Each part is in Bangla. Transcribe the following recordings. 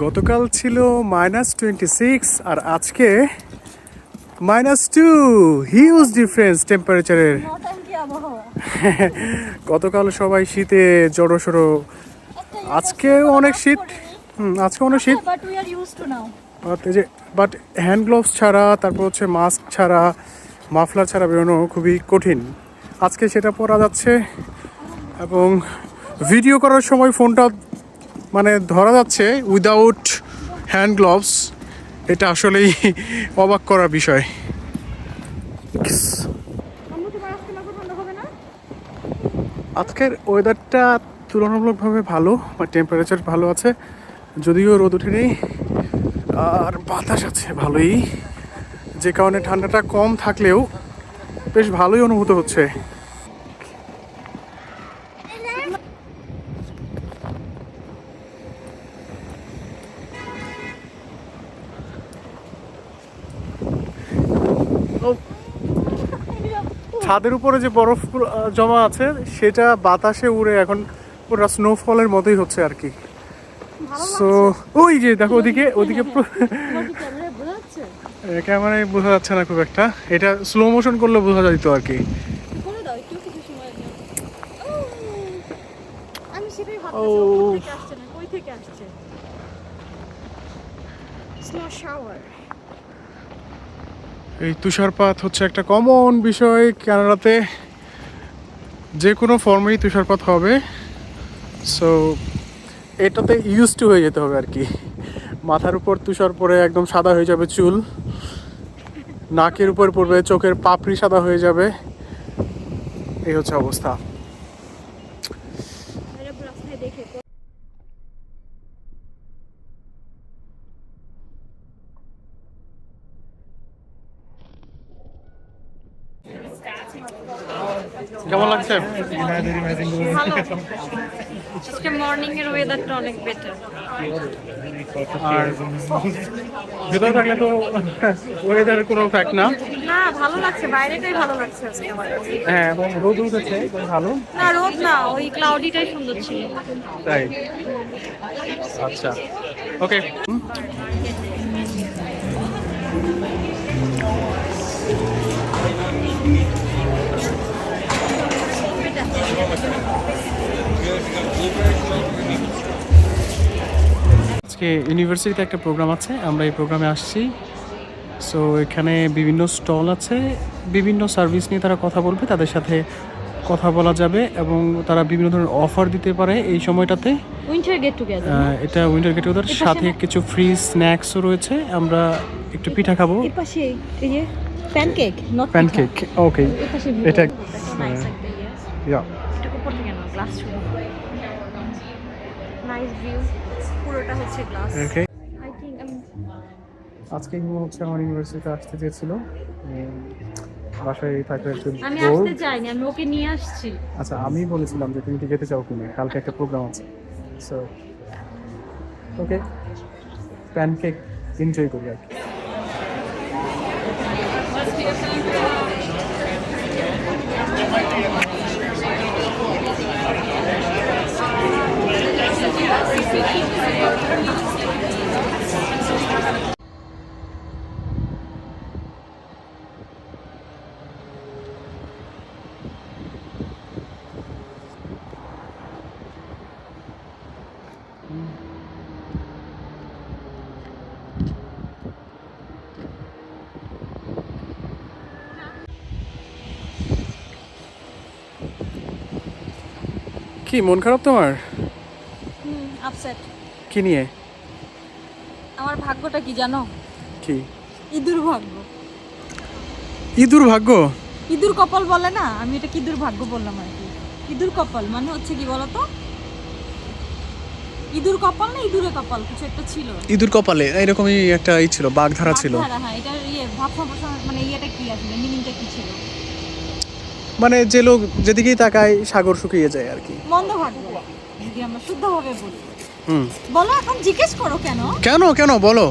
গতকাল ছিল মাইনাস টোয়েন্টি সিক্স আর আজকে মাইনাস টু। হিউজ ডিফারেন্স টেম্পারেচারের গতকাল সবাই শীতে জড়ো সড়ো আজকেও অনেক শীত। হুম আজকে অনেক শীত। বাট টু নাও বাট এই যে বাট হ্যান্ড গ্লোভস ছাড়া তারপর হচ্ছে মাস্ক ছাড়া মাফলার ছাড়া বেরোনো খুবই কঠিন। আজকে সেটা পরা যাচ্ছে। এবং ভিডিও করার সময় ফোনটা মানে ধরা যাচ্ছে উইদাউট হ্যান্ড গ্লোভস এটা আসলেই অবাক করার বিষয়। আজকের ওয়েদারটা তুলনামূলকভাবে ভালো, বা টেম্পারেচার ভালো আছে, যদিও রোদ ওঠেনি, আর বাতাস আছে ভালোই। যে কারণে ঠান্ডাটা কম থাকলেও বেশ ভালোই অনুভূত হচ্ছে। ছাদের উপরে যে বরফ জমা আছে সেটা বাতাসে উড়ে এখন পুরো স্নোফলের মতোই হচ্ছে আর কি। সো ওই যে দেখো ওদিকে ওদিকে ক্যামেরায় বোঝা যাচ্ছে? ক্যামেরায় বোঝা যাচ্ছে না খুব একটা। এটা স্লো মোশন করলে বোঝা যেত আর কি। ও। থেকে আসছে স্নো শাওয়ার এই তুষারপাত হচ্ছে একটা কমন বিষয় কানাডাতে। যে কোনো ফর্মেই তুষারপাত হবে। সো এটাতে ইউজ টু হয়ে যেতে হবে আর কি। মাথার উপর তুষার পরে একদম সাদা হয়ে যাবে চুল। নাকের উপর পড়বে, চোখের পাপড়ি সাদা হয়ে যাবে। এই হচ্ছে অবস্থা এটা রাস্তায় দেখে কেমন লাগছে আজকে মর্নিং এর ওয়েদারটা অনেক বেটার আর ভেতরে থাকলে তো ওয়েদারের কোনো ফ্যাক্ট না। না ভালো লাগছে বাইরেটাই ভালো লাগছে আজকে আমার। হ্যাঁ এবং রোদ উঠেছে ভালো। না রোদ না ওই ক্লাউডিটাই সুন্দর ছিল। তাই? আচ্ছা। ওকে আজকে ইউনিভার্সিটিতে একটা প্রোগ্রাম আছে আমরা এই প্রোগ্রামে আসছি। সো এখানে বিভিন্ন স্টল আছে বিভিন্ন সার্ভিস নিয়ে তারা কথা বলবে তাদের সাথে কথা বলা যাবে এবং তারা বিভিন্ন ধরনের অফার দিতে পারে এই সময়টাতে। উইন্টার গেট টুগেদার এটা উইন্টার গেট পাশে সাথে কিছু ফ্রি স্ন্যাক্সও রয়েছে আমরা একটু পিঠা খাব। এর পাশে এই যে প্যানকেক নট প্যানকেক ওকে এটা ইয়ে গ্লাস শুরু নাইস ভিউ পুরোটা হচ্ছে গ্লাস ওকে আই থিংক আমি আজকে মনে হচ্ছে আমার ইউনিভার্সিটিতে আসতে চেয়েছিল। বাসায় থাকতে একটু আমি আসতে চাইনি আমি ওকে নিয়ে আসছি। আচ্ছা আমি বলেছিলাম যে তুমি কি যেতে চাও কিনা? কালকে একটা প্রোগ্রাম আছে। সো ওকে প্যানকেক এনজয় করি আর কি। কি মন খারাপ তোমার? আপসেট কি নিয়ে? আমার ভাগ্যটা কি জানো? কি? ইঁদুর ভাগ্য। ইঁদুর ভাগ্য? ইঁদুর কপাল বলে না? আমি এটা ভাগ্য বললাম আর কি। ইঁদুর কপাল মানে হচ্ছে কি বলতো? ইঁদুর কপাল না ইঁদুরে কপাল? কিছু একটা ছিল। ইঁদুর কপালে এরকমই একটা ই ছিল বাগধারা ছিল। হ্যাঁ এটার ইয়ে ভাব মানে ইয়েটা কি আসলে? মিনিংটা কি ছিল? মানে যে লোক যেদিকেই তাকায় সাগর শুকিয়ে যায় আর কি। মন্দ ভাগ্য। যদি আমরা শুদ্ধভাবে বলি। বলো এখন জিজ্ঞেস করো কেন কেন কেন বলো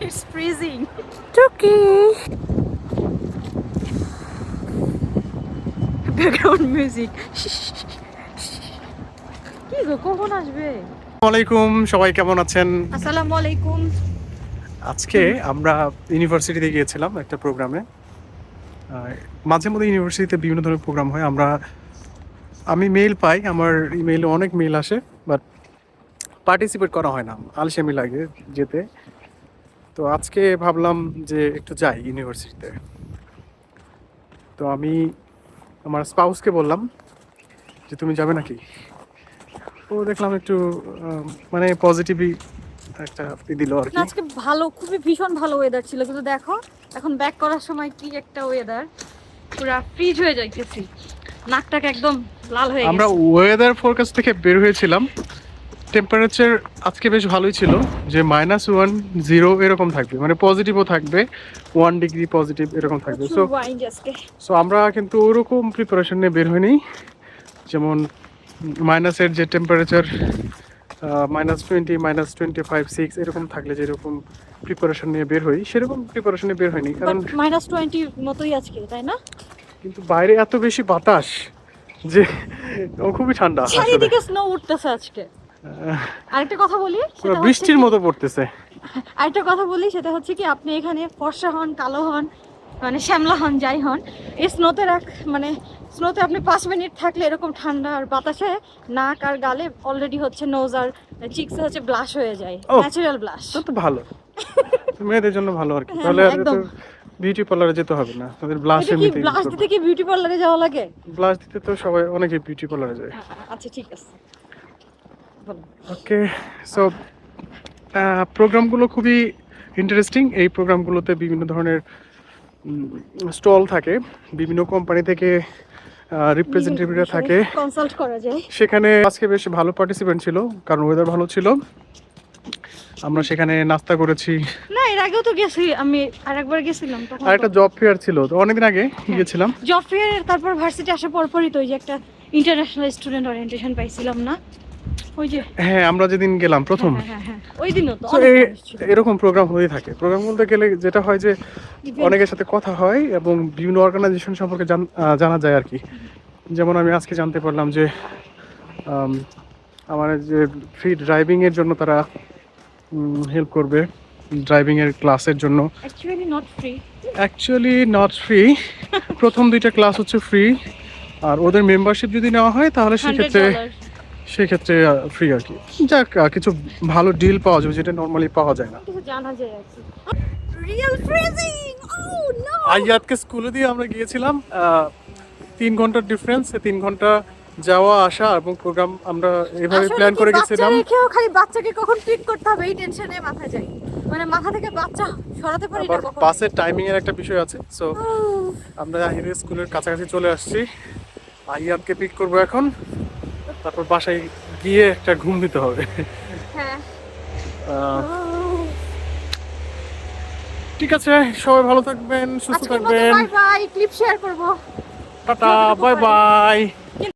It's freezing. Turkey. Background music. কি গো কখন আসবে? ওয়ালাইকুম সবাই কেমন আছেন? আসসালামু আলাইকুম। আজকে আমরা ইউনিভার্সিটিতে গিয়েছিলাম একটা প্রোগ্রামে। মাঝে মধ্যে ইউনিভার্সিটিতে বিভিন্ন ধরনের প্রোগ্রাম হয়। আমরা আমি মেইল পাই আমার ইমেইলে অনেক মেইল আসে বাট পার্টিসিপেট করা হয় না। আলসেমি লাগে যেতে। তো আজকে ভাবলাম যে একটু যাই ইউনিভার্সিটিতে। তো আমি আমার স্পাউসকে বললাম যে তুমি যাবে নাকি? ও দেখলাম একটু মানে পজিটিভই একটা দিল আর কি। আজকে ভালো খুবই ভীষণ ভালো ওয়েদার ছিল কিন্তু দেখো এখন ব্যাক করার সময় কি একটা ওয়েদার পুরো ফ্রিজ হয়ে যাইতেছি। নাকটাকে একদম লাল হয়ে আমরা ওয়েদার ফোরকাস্ট থেকে বের হয়েছিলাম। টেম্পারেচার আজকে বেশ ভালোই ছিল যে মাইনাস ওয়ান জিরো এরকম থাকবে মানে পজিটিভও থাকবে ওয়ান ডিগ্রি পজিটিভ এরকম থাকবে। সো সো আমরা কিন্তু ওরকম প্রিপারেশন নিয়ে বের হইনি যেমন মাইনাসের যে temperature minus twenty minus twenty five six এরকম থাকলে যেরকম প্রিপারেশন নিয়ে বের হই সেরকম প্রিপারেশনে বের হয়নি কারণ মাইনাস টোয়েন্টি মতোই আজকে তাই না? কিন্তু বাইরে এত বেশি বাতাস যে খুবই ঠান্ডা। চারিদিকে স্নো উঠতেছে আজকে। আরেকটা কথা বলি বৃষ্টির মতো পড়তেছে আরেকটা কথা বলি সেটা হচ্ছে কি আপনি এখানে ফর্সা হন কালো হন মানে শ্যামলা হন যাই হন এই স্নোতে রাখ মানে স্নোতে আপনি পাঁচ মিনিট থাকলে এরকম ঠান্ডা আর বাতাসে নাক আর গালে অলরেডি হচ্ছে নোজ আর চিক্সে হচ্ছে ব্লাশ হয়ে যায়। ন্যাচারাল ব্লাশ তো ভালো মেয়েদের জন্য ভালো আর কি হ্যাঁ, তাহলে একদম। বিউটি পার্লারে যেতে হবে না তাদের ব্লাশ এমনিতেই ব্লাশ দিতে কি বিউটি পার্লারে যাওয়া লাগে ব্লাশ দিতে তো সবাই অনেকে বিউটি পার্লারে যায় আচ্ছা ঠিক আছে। ওকে সো প্রোগ্রামগুলো খুবই ইন্টারেস্টিং এই প্রোগ্রামগুলোতে বিভিন্ন ধরনের স্টল থাকে। বিভিন্ন কোম্পানি থেকে রিপ্রেজেন্টেটিভরা থাকে। কনসাল্ট করা যায়। সেখানে আজকে বেশ ভালো পার্টিসিপেন্ট ছিল কারণ ওয়েদার ভালো ছিল। আমরা সেখানে নাস্তা করেছি। না এর আগেও তো গেছি আমি আরেকবার গেছিলাম তখন আর একটা জব ফেয়ার ছিল তো অনেকদিন আগে গিয়েছিলাম জব ফেয়ার তারপর ভার্সিটি আসার পরপরই তো ওই যে একটা ইন্টারন্যাশনাল স্টুডেন্ট ওরিয়েন্টেশন পাইছিলাম না। হ্যাঁ আমরা যেদিন গেলাম প্রথম। হ্যাঁ হ্যাঁ হ্যাঁ। এরকম প্রোগ্রাম হয়ে থাকে। প্রোগ্রাম বলতে গেলে যেটা হয় যে অনেকের সাথে কথা হয় এবং বিভিন্ন অর্গানাইজেশন সম্পর্কে জান- যায় আর কি। যেমন আমি আজকে জানতে পারলাম যে আমার যে ফ্রি ড্রাইভিং এর জন্য তারা হেল্প করবে ড্রাইভিং এর ক্লাসের জন্য। অ্যাকচুয়ালি নট ফ্রি প্রথম দুইটা ক্লাস হচ্ছে ফ্রি আর ওদের মেম্বারশিপ যদি নেওয়া হয় তাহলে সেক্ষেত্রে সেক্ষেত্রে ফ্রি আর কি। যাক কিছু ভালো ডিল পাওয়া যাবে যেটা নর্মালি পাওয়া যায় না। জানা যায় আর কি। রিয়েল ফ্রিজিং আয়াতকে স্কুলে দিয়ে আমরা গিয়েছিলাম তিন ঘণ্টার ডিফারেন্স তিন ঘণ্টা যাওয়া আসা এবং প্রোগ্রাম আমরা এইভাবে প্ল্যান করে গেছিলাম। রেখেও খালি বাচ্চাকে কখন পিক করতে হবে এই টেনশনে মাথা যায়। মানে মাথা থেকে বাচ্চা সরাতে পারি না বাসের টাইমিং এর একটা বিষয় আছে সো আমরা আহিরের স্কুলের কাছাকাছি চলে আসছি। আয়াতকে পিক করব এখন। তারপর বাসায় গিয়ে একটা ঘুম দিতে হবে। হ্যাঁ। ঠিক আছে সবাই ভালো থাকবেন সুস্থ থাকবেন। বাই বাই ক্লিপ শেয়ার করব। Tata bye by